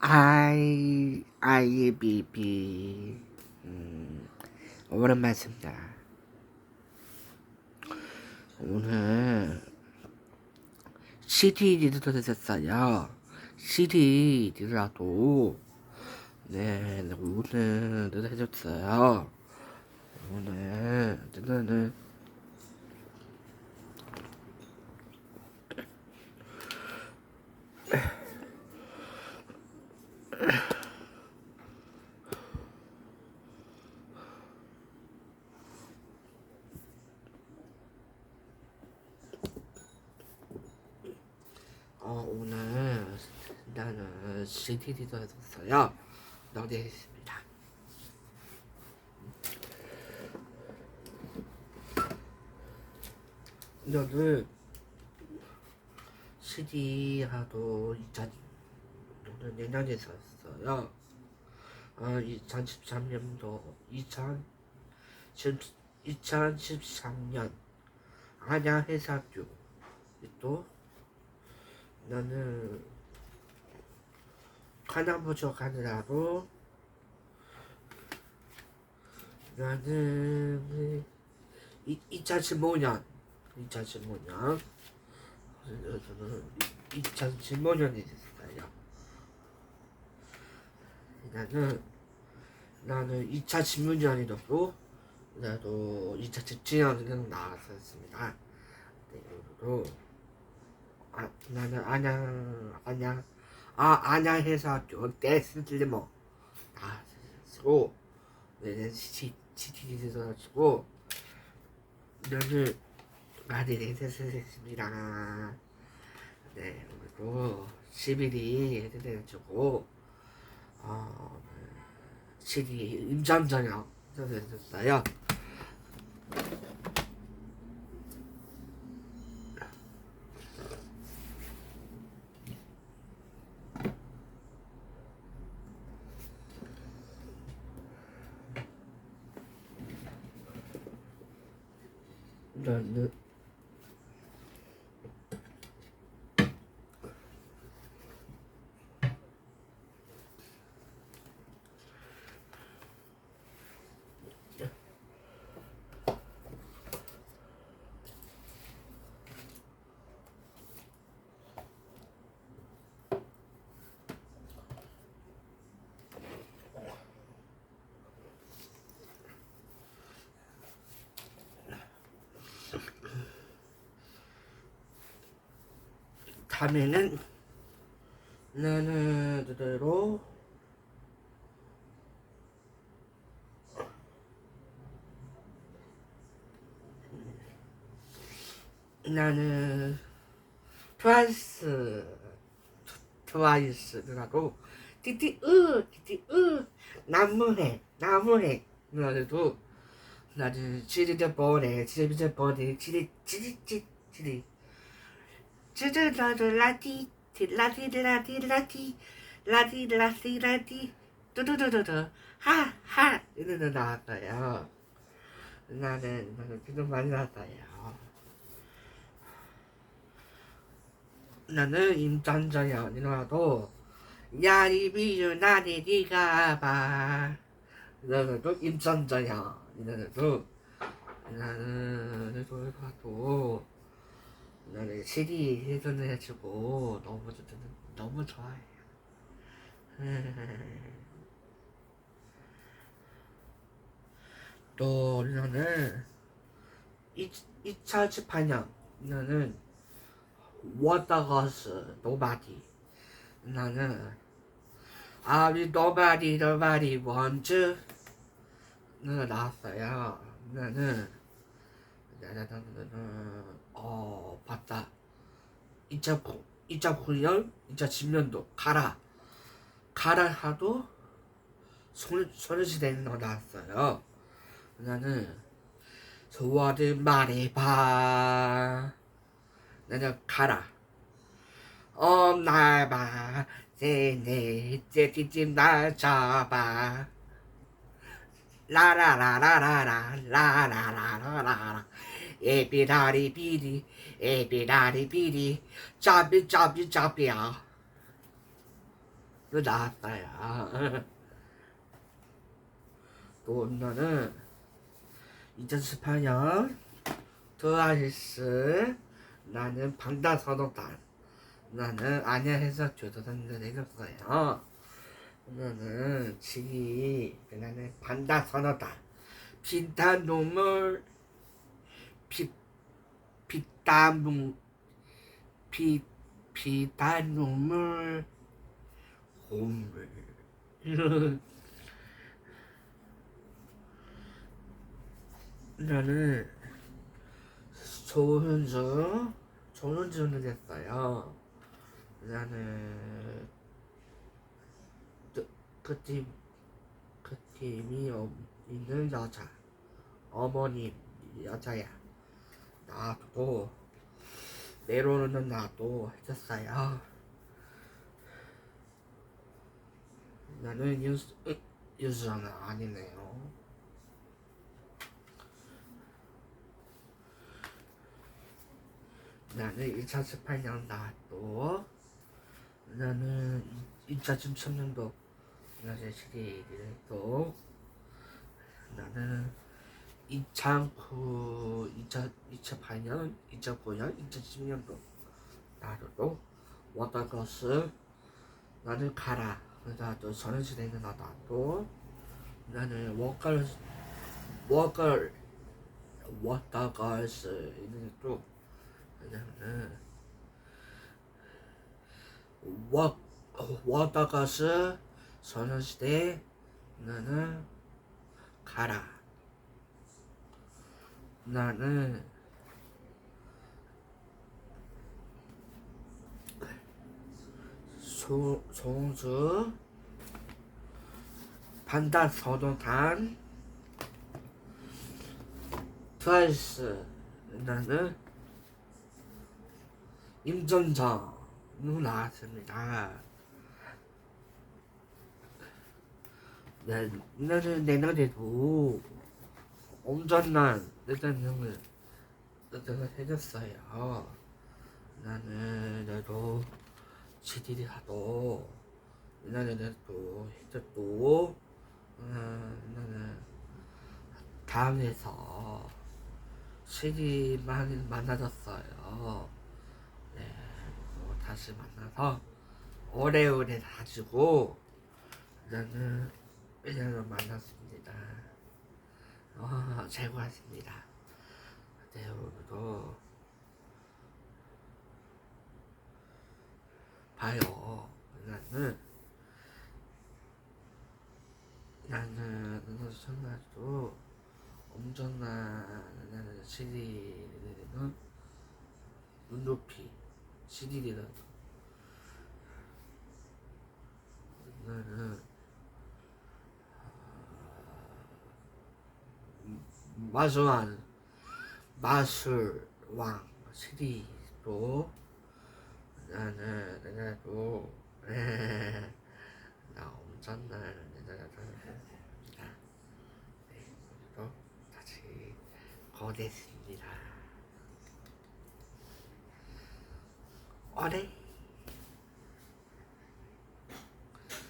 아이 아이 비비 음, 오랜만입니다. 오늘 CD 리더도 됐어요. CD 리더라도 네 네, 오늘 해줬어요. 오늘 리더는 어, 오늘 나는 CTD도 해줬어요. 노래했습니다. 너는 CD하도 2000 오늘 내년에 샀어요. 어, 2013년도 2010, 2013년 안양해사교 또 나는 관광부족 가느라고 나는 2015년 2015년 저는 2015년이 됐어요. 나는 나는 2016년이었고 나도 2017년에는 나왔었습니다. 네, 그리고 아, 나는 안양 안양 아 안양 해사학교 댄스들모 나왔고 내는 시 시티에서 가지고 너는 많이 댄스했습니다. 네 그리고 11일 해가지고 어 시리 임장저녁 했었어요. 나 다음에는 나는 그대로 나는 트와이스 트와이스라고 띠띠 으 띠띠 으 나무해 나무해 누나들도 나는 지리대 보내 지리대 보내 지리 지리 지리 지리 쯔쯔라도 라디 라디 라디 라디 라디 라디 라디 뚜두두두두 하하 이러는 나왔어요. 나는 나는 지금 많이 나왔어요. 나는 임장저야 누나도 야리 비유 나리 니가 봐. 너는도 임장저야 너는도 나는 그래도 봐도 나는 CD 해전을 해주고 너무 좋 너무 좋아해요. 또 나는 2018년 나는 워터거스 노바디 나는 아비 노바디 노바디 원즈 나는 나왔어요. 나는 어 봤다 2009 2009년 2010년도 가라 가라 하도 손 소녀시대는 너 나왔어요 나는 소와를 말해봐 나는 가라 엄나봐 제네 제티집 날 잡아 라라라라라라 라라라라라 에비다리 비리 에비다리 비리. 짜비 짜비 짜비야. 나왔어요. 또 오늘은 2018년 트와이스 나는 방다선호단. 나는 안녕해서 교도선을 해줬어요. 오늘은 지기 나는 방다선호단 비단 눈물 비 비단 눈 비, 비단 눈물 홈을 나는 조은주 조은주는 됐어요. 나는 그팀 그 팀이 어, 있는 여자 어머님 여자야 나도 내로는 나도 해줬어요. 나는 유수 유수는 아니네요. 나는 2018년 나도 나는 2017년도 지난주에 CD 얘기를 했고 나는 2009, 2000, 2008년, 2009년, 2010년도 나로도 워터 거스 나는 가라. 나도 저는 진행은 나도. 나는 워커를 워커를 워터걸스 있는 또 왜냐면은 워 워터걸스 소녀시대 나는 가라 나는 소, 송주 반다 서도단 트와이스 나는 임전정으로 나왔습니다. 내 노래도 엄청난 내단형을 내가 해줬어요. 나는 나도 CD를 하도 나는 나도 해줬고 음, 나는 다음에서 CD만 만나졌어요. 네, 뭐 다시 만나서 오래오래 가지고 나는 그냥 만났습니다. 어, 최고였습니다. 네, 오늘도 봐요. 나는 나는 나는 정말도 엄청난 시리는 눈높이 시리는 나는 마술왕 마술왕 시리도 나는 내가도 나 했습니다. 네, 오늘도 다시 거대했습니다. 어래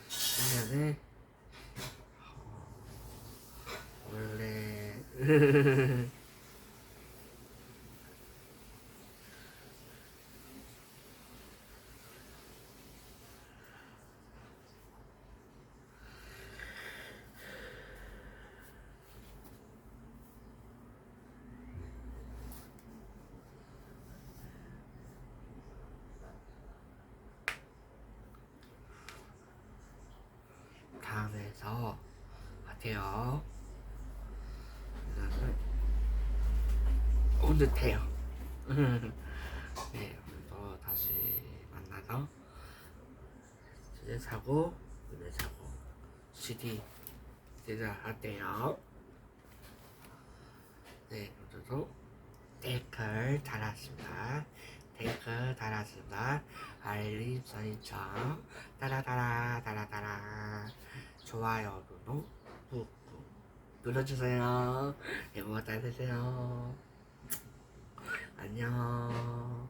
그러면은 어, 원래 다음에서 하세요. 그다음에 오늘태요. 네, 오늘도 다시 만나서 이제 사고 이제 사고 CD 제작할게요. 네, 오늘도 댓글 달았습니다. 댓글 달았습니다. 알림 설정 따라따라 따라따라 좋아요도 꾹꾹 눌러주세요. 행복한 날 되세요. 안녕.